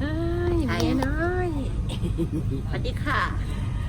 เอ้ยเมียน้อยสวัสดีค่ะ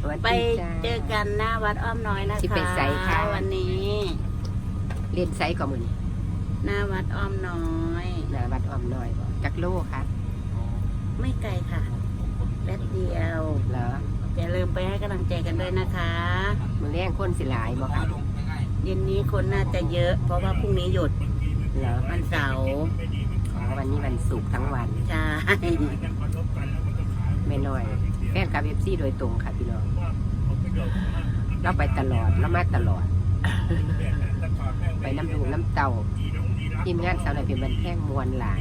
สวัสไปดีจ้า เจอกันหน้าวัดอ้อมน้อยนะคะสิไปไสค่ะวันนี้ เรียนไซส์ก่อนมือนี่หน้าวัดอ้อมน้อยหนาวัดออมน้อยบ่จักโลค่ะไม่ไกลค่ะแป๊บเดียวเหรออย่าลืมไปให้กำลังใจกันด้วยนะคะ มือแรงคนสิหลายบ่ค่ะเย็นนี้คนน่าจะเยอะ เพราะว่าพรุ่งนี้หยุดเหรอวันเสาร์อ๋อ วันนี้วันศุกร์ทั้งวันใช่ไม่น้อยแฟนกับเอฟซีโดยตรงค่ะพี่น้องเราไปตลอดเรามาตลอด ไปน้ำดูน้ำเต่าทีมงานสาวหน่อยเป็นบันแท่งมวลหลาย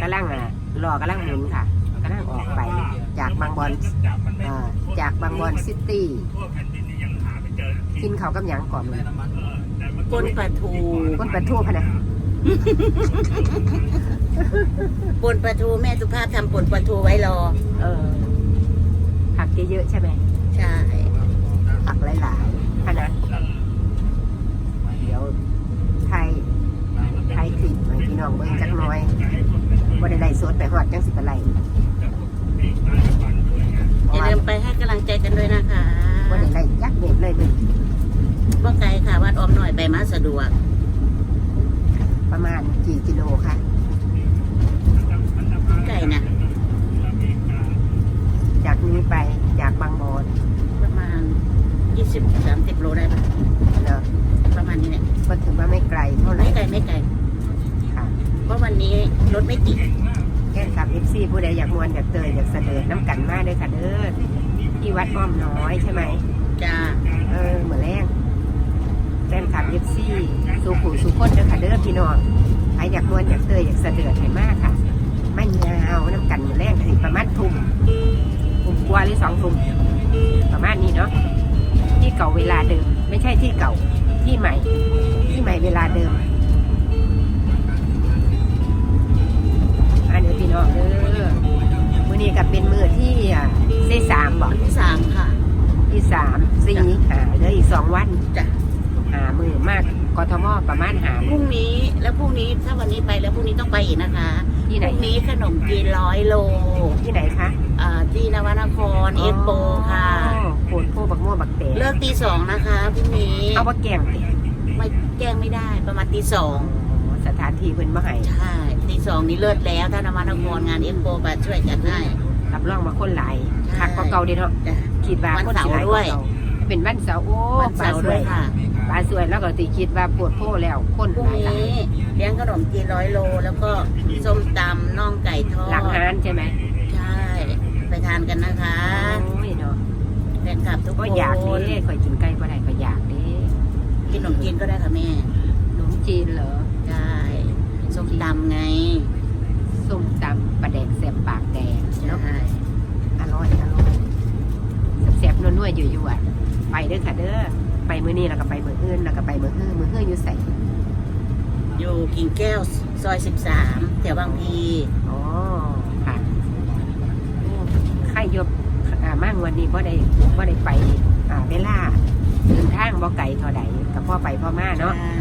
กำลังอะรอกำลังหมุนค่ะกำลังออกไป จากบางบอนเอ่อจากบางบอนซิตี้กินเขาวกับหยังก่อนเลยก้นปลาทูก้นปลาทูพะนะ ปนปลาทูแม่สุภาพทำปนปลาทูไว้รอ เออ ผักเยอะๆใช่ไหมใช่ผักหลายๆพะนะเดี๋ยวไทยไทยคลิปให้พี่น้องเบิ่งจักหน่อยบ่ได้ไล่สดไปฮอดจังสิเป็นไรอย่าลืมไปให้กำลังใจกันด้วยนะคะบ่ได้ไล่ยักเด็ดเลยเด้อว่าไกลค่ะวัดอ้อมน้อยไปมาสะดวก ประมาณกี่กิโลคะไกลนะ จากนี้ไปจากบางบอนประมาณ20 30โลได้ปะเนาะประมาณนี้เนี่ยก็ถือว่าไม่ไกลเท่าไหร่ไม่ไกลไม่ไกลค่ะเพราะวันนี้รถไม่ติดแค่ขับ FC ผู้ใดอยากมวนอยากเตยอยากเสด็จน้ำกันมาเด้อค่ะเด้อที่วัดอ้อมน้อยใช่ไหมจ้าเออเหมือนแรง แฟนคลับ FC สู่ผู้สู่คนเด้อค่ะเด้อพี่น้องใครอยากมวนอยากเตยอยากเสด็จให้มากค่ะไม่ยาวน้ำกันเหมือนแรงสิประมาณทุ่มทุ่มกว่าหรือสองทุ่มประมาณนี้เนาะที่เก่าเวลาเดิม ไม่ใช่ที่เก่าที่ใหม่ ที่ใหม่เวลาเดิมอันนี้พี่น้องเด้อมื้อนี้ก็เป็นมือที่อ่าที่สามบอกวันที่สามค่ะ ที่สามสี่หาเหลืออีกสองวันจ้ะหา มือมากกทมประมาณหาพรุ่งนี้แล้วพรุ่งนี้ถ้าวันนี้ไปแล้วพรุ่งนี้ต้องไปอีกนะคะที่พไหนรุ่งนี้ขนมจีนร้อยโลที่ไหนคะอ่าที่นวนครเอ็กโปค่ะ อ๋อโผลโพบักม่วงบักเต๋เลิกตีสองนะคะพรุ่งนี้เอาว่าแกงติไม่แจ้งไม่ได้ประมาณตีสองอ๋อสถานที่เพิ่นมาให้ใช่ตีสองนี้เลิศแล้วถ้านวนครงานเอ็กโปมาช่วยจัดให้ รับรองมาคนหลายใช่ คักกว่าเก่าเด้เนาะจ้ะ คิดว่าวันคนสิหลายเสาร์ด้วยกาเก่าเป็นวันเสาร์โอ้วันปลาเสาร์สด้ววยยค่ะปลาสวยแล้วก็ติคิดว่าปวดโพแล้วคนพรุ่งหลายหลายนี้เลี้ยงขนมจีนร้อยโล แล้วก็ส้มตำน่องไก่ทอดหลังฮานใช่ไหมใช่ ไปทานกันนะคะโอ้ยเนาะแฟนคลับทุกคก็นอยากเด้ข่อยกินไก่ก็ได้ก็อยากเด้กินขนมจีนก็ได้ค่ะแม่ขนมจีนเหรอใช่ส้มตำไงส้มตำปลาแดกแซ่บปากแดงใช่เนาะอร่อยอร่อยแซ่บๆนัวๆอยู่ๆอะไปเด้อค่ะเด้อ ไปมื้อนี้แล้วก็ไปมื้ออื่นแล้วก็ไปมื้อฮื้อมื้อฮื้ออยู่ใส่อยู่กิ่งแก้วซอย13แถวบางพีอ๋อค่ะโอ้ใครยบอ่ามากวันนี้บ่ได้บ่ได้ไปอ่าเวลาเดินทางบ่ไกลเท่าใดกับพ่อไปพ่อมาเนาะใช่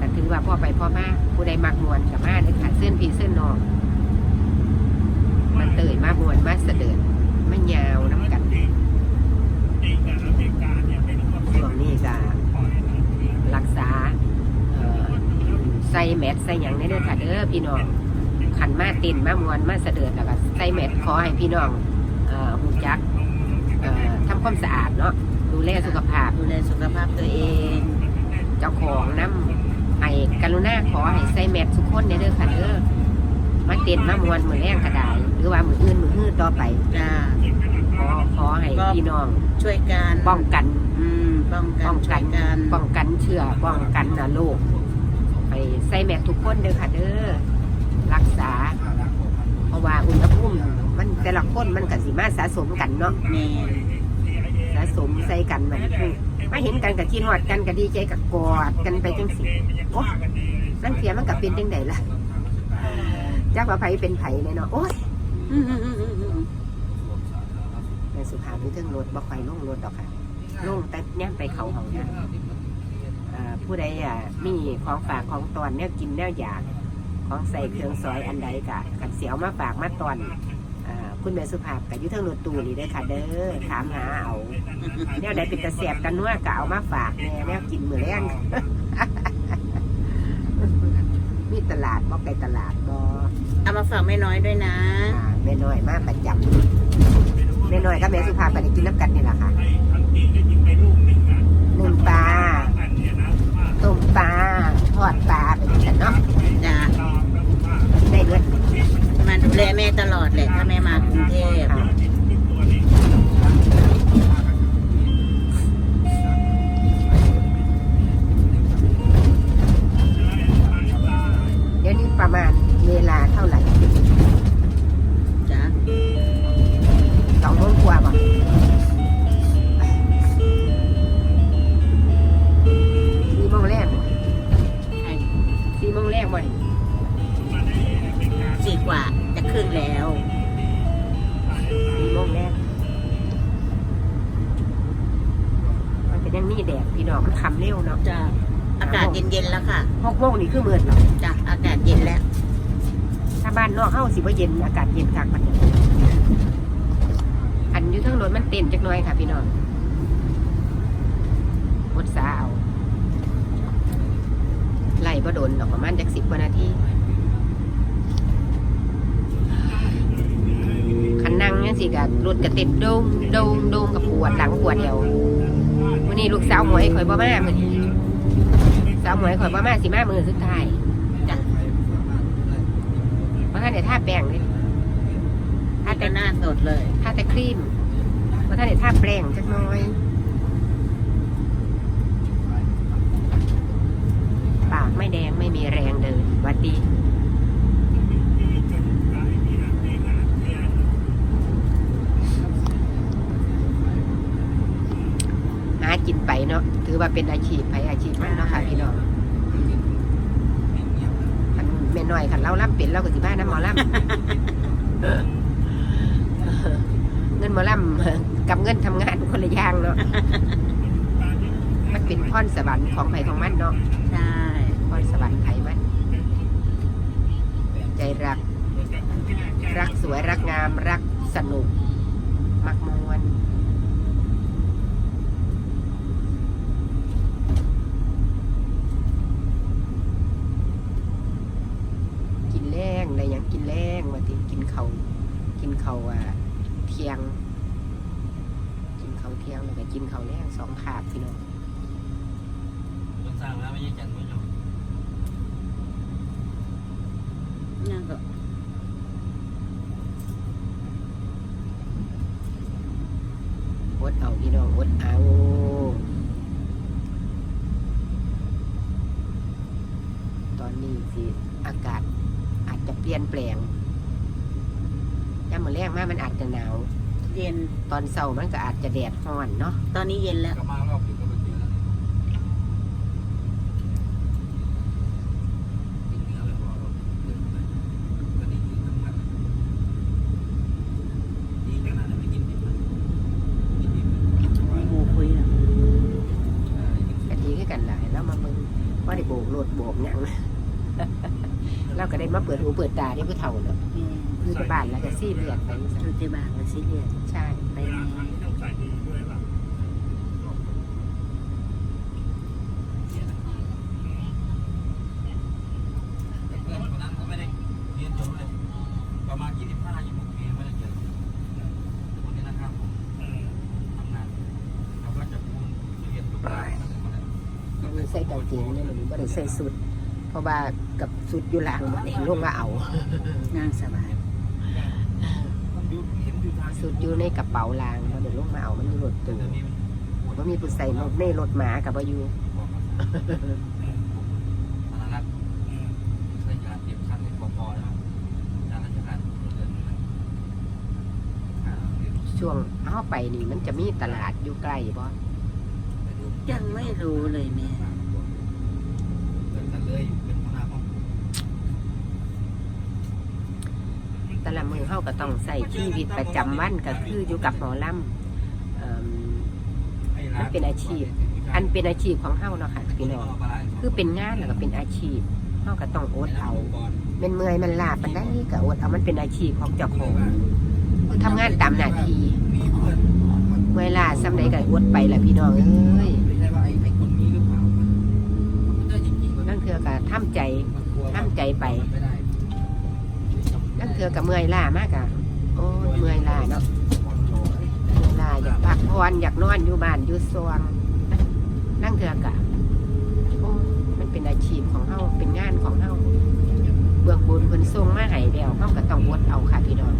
ก็ถือว่าพ่อไปพ่อมาผู้ใดมักมวนกับมาเด้อค่ะเส้นพี่เส้นน้องมันเตยมามวนมาเสด็จไม่ยาวน้ำกัน ช่วงนี้ก็รักษาเอ่อใส่แมสใส่หยังในเด้อค่ะเด้อพี่น้องขันมาตินมามวนมาเสด็จแล้วก็ใส่แมสขอให้พี่น้องเอ่อหูจักเอ่อทำความสะอาดเนาะดูแลสุขภาพดูแลสุขภาพตัวเอง เจ้าของน้ำให้กรุณาขอให้ใส่แมสทุกคนในเด้อค่ะเด้อมาเต้นมามวนมือแรงกระไดหรือว่ามืออื่นมือฮื้อต่อไปจ้า ขอขอให้พี่น้องช่วยกันป้องกัน อืมป้องกันป้องกันช่วยกันป้องกันเชื้อป้องกันนะโรคให้ใส่แมสทุกคนเด้อค่ะเด้อรักษา เพราะว่าอุณหภูมิมันแต่ละคนมันก็สิมาสะสมกันเนาะแม่สะสมใส่กันมันคือมาเห็นกันกับคิดฮอดกันก็ดีใจกับกอดกันไปจังสิโอ้นั่นเสียมันกับเป็นจังไดล่ะจักว่าไผเป็นไผเลยเนาะโอ้ย อืมอืมอืมอืมอืม แม่ สุภาพนี่ถึงรถบ่ค่อยลงรถดอกค่ะลงแต่ย่ไปเขาห้องน้ำอ่าผู้ใดอะมีของฝากของตอนแนวกินแนวอยากของใส่เครื่องซอยอันใดกะกันเสียวมาฝากมาตอนอ่าคุณแม่สุภาพกับยุทธรถตู้นี่เด้อค่ะเด้อถามหาเอาแนวใดเป็นตะแสบกันนัวกะเอามาฝากแน่แนวกินมื้อแรงมีตลาดบ่ไกลตลาดบ่เอามาฝากแม่น้อยด้วยนะอ่าแม่น้อยมาประจำ แม่น้อยกับแม่สุภาพไปได้กินน้ำกันนี่แหละค่ะนึ่งปลาต้มปลาทอดปลาไปด้วยกันเนาะจ้ะได้เงินมาดูแลแม่ตลอดแหละถ้าแม่มากรุงเทพค่ะเดี๋ยวนี้ประมาณเวลาเท่าไหร่ กว่าบ่สี่โมงแรกบ่ใช่สี่โมงแรกบ่นี่สี่กว่าจะครึ่งแล้วสี่โมงแรกมันก็ยังมีแดดพี่น้องมันคำเร็วเนาะจ้ะอากาศเย็นๆแล้วค่ะหกโมงนี่คือมืดแล้วจ้ะอากาศเย็นแล้วถ้าบ้านนอกเฮาสิบ่เย็นอากาศเย็นกลางวันนี้อัน อยู่เทั้งรถมันเต้นจักหน่อยค่ะพี่น้องวดสาเอาไล่บ่โดนดอกประมาณจักสิบกว่านาทีคันนั่งเนี่ยสิกะรถกระเต็ดโดงโดงโดงกับปวดหลังปวดเอวมื้อนี้ลูกสาวหมวยข่อยบ่มามื้อนี้สาวหมวยข่อยบ่มาสิมามื้อสุดท้ายจ้ะเพราะท่านเดี๋ยวท่าแป้งเลยท่านี่แต่ก็หน้าสดเลยท่าแต่ครีม เพราะท่านเดี๋ยท่าแป้งจักหน้อยปากไม่แดงไม่มีแรงเดินวัดดีหากินไปเนาะถือว่าเป็นอาชีพไปอาชีพมันเนาะค่ะพี่น้องอันแม่น้อยคันเราล่ำเป็นเราก็สิบ้าน้ำหมอล่ำเงินหมอล่ำ กับเงินทำงานคนละอย่างเนาะมันเป็นพรสวรรค์ของไผ่ของมันเนาะใช่พรสวรรค์ไผ่มันใจรัก รักสวยรักงามรักสนุก มักมวนกินแรงอะไรอย่างกินแรงว่าติกินเขาวกินเขาวอะเที่ยงกินเขาวเที่ ยงแล้วก็กินเขาวแรงสองขาบพี่น้องคนสร้างแล้วไม่ใช่จันทร์ไม่ใช่นั่นก็อดเอาพี่น้องอดเอาตอนนี้สิอากาศอาจจะเปลี่ยนแปลงย่ามมือแรกมามันอาจจะหนาว เย็น ตอนเช้ามันก็อาจจะแดดร้อนเนาะ ตอนนี้เย็นแล้วก็มารอบผิดก็ไปเจอแล้วกินเนื้อเลยบอกว่าเดินไปก็นี่คือสำคัญนี่ขนาดนั้นไม่กินดิบนะกินดิบเลยหมูคุยอะกะทีคือกันหลายแล้วมาเบิ่งว่าได้โบกรถโบกหยัง เราก็ได้มาเปิดหูเปิดตาได้ผู้เฒ่าเนาะ แม่ จะบ้านแล้วก็ซี่เลือดไปซะดูที่บ้านมาซิเรียสใช่ไปแม่แต่เพื่อนคนนั้นก็ไม่ได้เรียนจบเลยประมาณ25 26ปีไม่ได้เจอคนนี้นะครับผมทำงานเขาก็จะพูดเรียนทุกอย่างมันใส่กางเกงเนี่ยมันบ่ได้ใส่สุด เพราะว่ากับสุดอยู่หลังบ่ได้ลงมาเอานั่งสบาย สุดอยู่ในกระเป๋าลางบ่ได้ลงมาเอามันอยู่รถตู้บ่มีผู้ใส่ในรถหมากับบ่อยู่ธนรักษ์เคยการเตรียมขั้นในปปแล้วการราชการเดือนนึงช่วงเอาไปนี่มันจะมีตลาดอยู่ใกล้บ่ยังไม่รู้เลยแม่ กันเลยอยู่เป็นหัวหน้าห้อง แต่ละมือเฮาก็ต้องใส่ชีวิตประจำวันก็คืออยู่กับหมอลำเอิ่มอันเป็นอาชีพของเฮาเนาะค่ะพี่น้องคือเป็นงานแล้วก็เป็นอาชีพเฮาก็ต้องอดเอาเป็นเมื่อยมันลาปันได้ก็อดเอามันเป็นอาชีพของเจ้าของทำงานตามหน้าที่เมื่อยลาซ้ำใดก็อดไปแหละพี่น้องเอ้ยไม่ใช่ว่าไอ้ไอ้คนนี้หรือเปล่าริงๆมันนั่ำใจมันกลัวว่าทำใจไป มันไม่ได้นั่นเถือก็เมื่อยลามากอะโอ้ยเมื่อยลาเนาะเมื่อยลาอยากพักผ่อนอยากนอนอยู่บ้านอยู่สวงนั่งเถือกะโอ้ยมันเป็นอาชีพของเฮาเป็นงานของเฮาเบื้องบุญเพิ่นส่งมาให้แล้วเฮาก็ต้องอดเอาค่ะพี่น้อง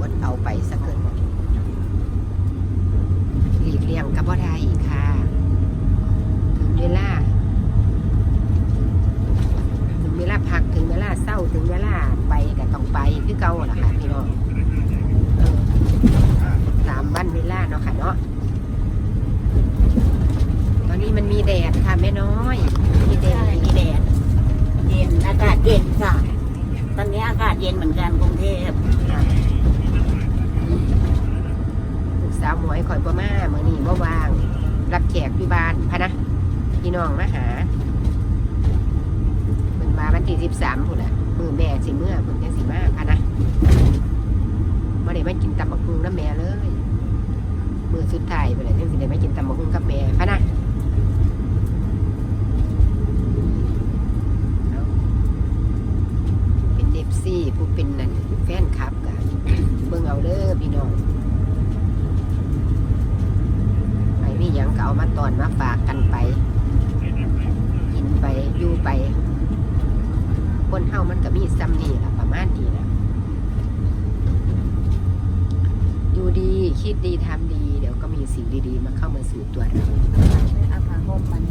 อดเอาไปสักเกินหลีกเลี่ยงกับบ่ได้ค่ะ ถึงเวลา ถึงเวลาพักถึงเวลาเศร้าถึงเวลาไปก็ต้องไปคือเก่าล่ะค่ะพี่น้องเออตามวันเวลาเนาะค่ะเนาะตอนนี้มันมีแดดค่ะแม่น้อย มีแด ใช่ ด มีแดดเย็นอากาศเย็นค่ะ ต อนนี้อากาศเย็นเหมือนกันกรุงเทพ ค่ะลูกสาวหมวยคอยบ่มาเมื่อนี้บ่วาง รับแขกอยู่บ้านพะนะพี่น้องมาหาเพิ่นมาวันที่สิบสามพุ่นละมือแม่สิเมื่อเพิ่นจังสิมาพะนะบ่ได้มากินตำบักหุ่งน้ำแม่เลย มือสุดท้ายไปเลยจังสิได้มากินตำบักหุ่งกับแม่พะนะเอาเป็นเอฟซีผู้เป็นนั่นแฟนคลับกันเบิ่งเอาเด้อพี่น้อง ไปมีหยังก็เอามาตอนมาฝากกันไป กินไปอยู่ไป คนเฮามันก็มีซ้ำนี่ล่ะประมาณนี้นะดูดีคิดดีทำดี เดี๋ยวก็มีสิ่งดีๆ มา เข้ามาสู่ตัวเราเอาผ้าห่มมัน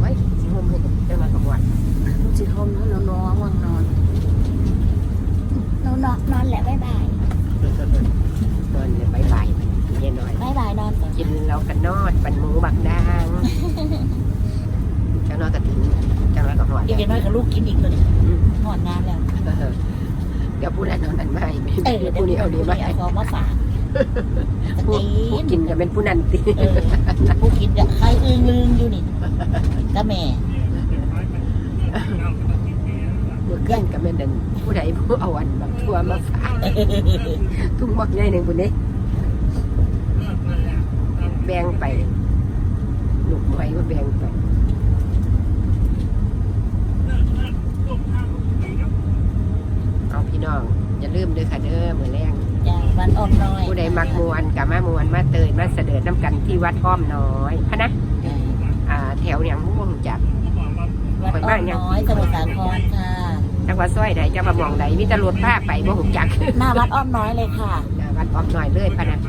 ไว้สิห่มให้จังหวะกับวันสิห่มแล้วนอนนอนว่างนอนนอนนอนนอนแหละบ๊ายบายนอนเลยบายบายเย็นหน่อยบ๊ายบายนอนก่อนกินเรากันนอดปันหมูบักดางจังนอนก็ถึงจังนอนก็หอดอีกน้อยกับลูกกินอีกเลยอืมหอดงานแล้วเออเดี๋ยวผู้นั้นเอานั้นไม่เออเดี๋ยวผู้นี้เอานี้มาให้เอาของมาฝาก ผู้ผู้กินก็เป็นผู้นั้นติเออผู้กินอะใครอึ้งลืมอยู่นี่ก็แม่ มือแกล้งก็เป็นดันผู้ใดผู้เอาอันแบบทัวมาฝากทุ่งบักใหญ่หนึ่งผู้นี้แบ่งไปลูกไว้ก็แบ่งไปเอาพี่น้องอย่าลืมเด้อค่ะเด้อมือแรง อย่างวันอ้อมน้อยผู้ใดมักมวนกับมามวนมาเตยมาเสด็จน้ำกันที่วัดอ้อมน้อยพะนะเอออ่าแถวอย่างม่วงจัก วัดอ้อมน้อยสมุทรสาครค่ะ จังหวัดซ้อยใดจังหวัดมองใดมีแตำรวจผ้าไปบ่หุจัก หน้าวัดอ้อมน้อยเลยค่ะหน้าวัดอ้อมน้อยเลยพะนะ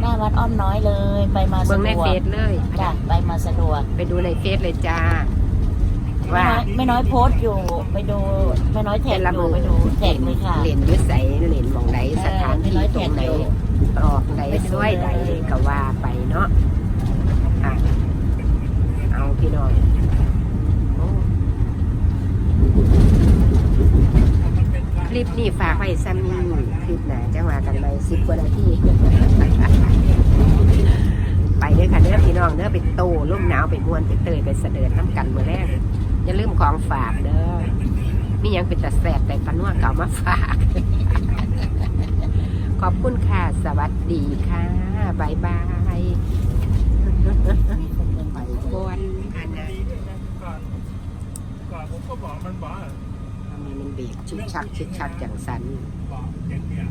หน้าวัดอ้อมน้อยเลย ไปมาเบิ่สะงในดวเฟกซเลยพะจ้ะนะไปมาสะดวก ไปดูในเฟซเลยจ้าไม่ ว่าน้อยไม่น้อยโพสต์อยู่ไปดูไม่น้อยแท็กอยู่ไปดูแท็กเลยค่ะเหรียญยุดใสเหรียญมองใดสถานที่ตรงไหนออกใดซ้อยใดก็ว่าไปเนาะอะเอาพี่น้องโอ้คลิปนี้ฝากไว้ซ้ำนี่คลิปหนาจังหวะกันไปสิบกว่านาทีไปเด้อค่ะเด้อพี่น้องเด้อไปโตร่มหนาวไปมวนไปเตยไปเสด็จน้ำกันเมื่อแรก อย่าลืมของฝากเด้อมีหยังเป็นแต่แสบแต่ปนนัวเก่ามาฝาก ขอบคุณค่ะ สวัสดีค่ะบายบายไปบนอันนั้นก่อนก่อนผมก็บอกมันบอกทำไมมันเบรกชึกชักชึกชักอย่างสันบอกเด็กเนี่ย